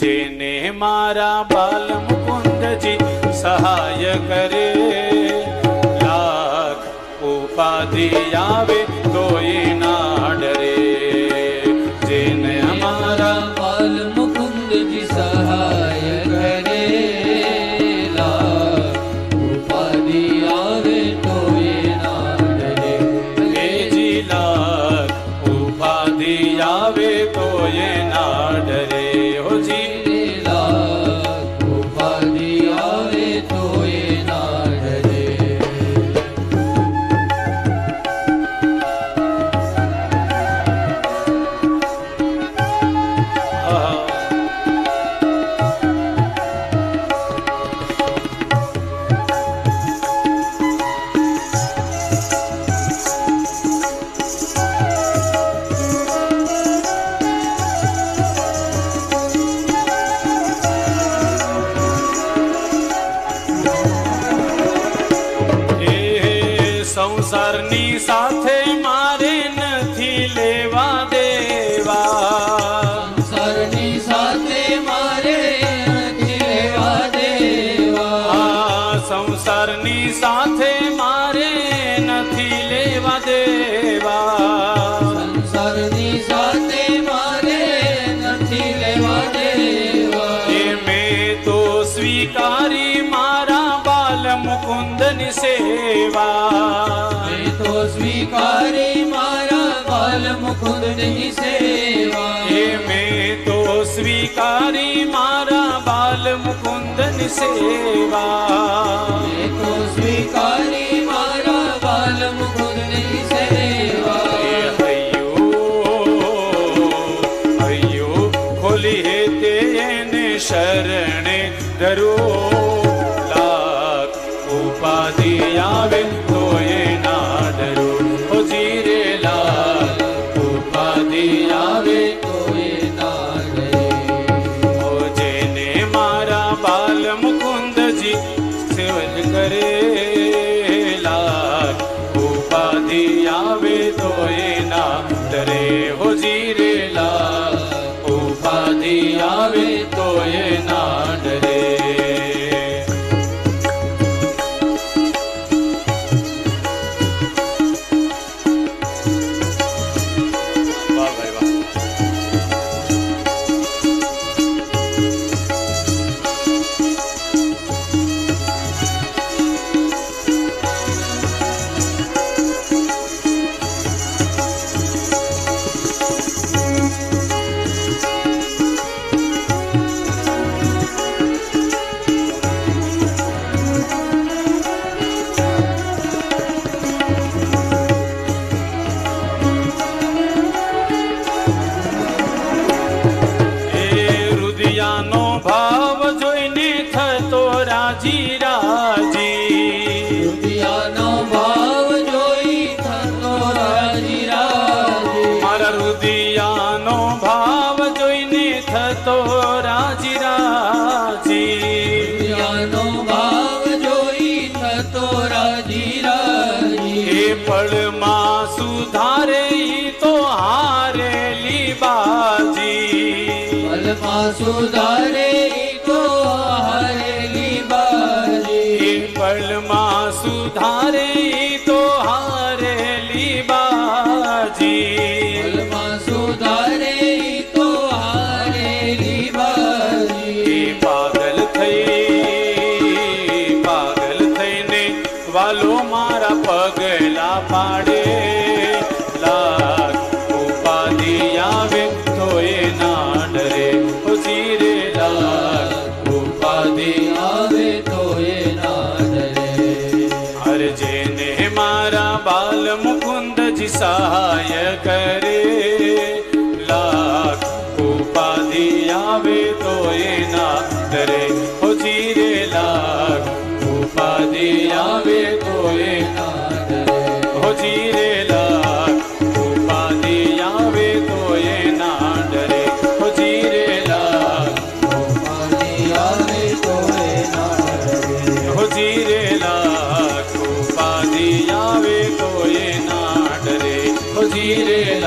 જેને મારા બાલ મુકુંદજી સહાય કરે. લાખ ઉપાધિ આવે તોય ના ડરે જેને મારા બાલ મુકુંદજી સહાય કરે. ઉપાધિ આવે તો ના ડરે જી, લાખ ઉપાધિ આવે તોય ના ડરે સંસારની સાથે મારે નથી લેવા દેવા સંસારની સાથે મારે નથી લેવા દેવા આ સંસારની સાથે મારે નથી લેવા દેવા સંસારની સાથે મારે નથી લેવા દેવા એ મેં તો સ્વીકારી મારા બાલ મુકુંદની સેવા મેં તો સ્વીકારી મારા બાલ મુકુંદની સેવા. એ મેં તો સ્વીકારી મારા બાલ મુકુંદની સેવા. મેં તો સ્વીકારી મારા બાલ મુકુંદની સેવા. એ હૈયો હૈયો ખોલી હે તેને શરણે ધરો. લાખ ઉપાધિ આવે ડરે હો પળમાં સુધારે તો હારેલી બાજી. પલમાં સુધારે વાલો મારા પગલા પાડે. લાખ ઉપાધિ આવે તો એ ના ડરે ખુશી રે, લાખ ઉપાધિ આવે તો એના ડરે હર જેને મારા બાલ સહાય કરે. Tiene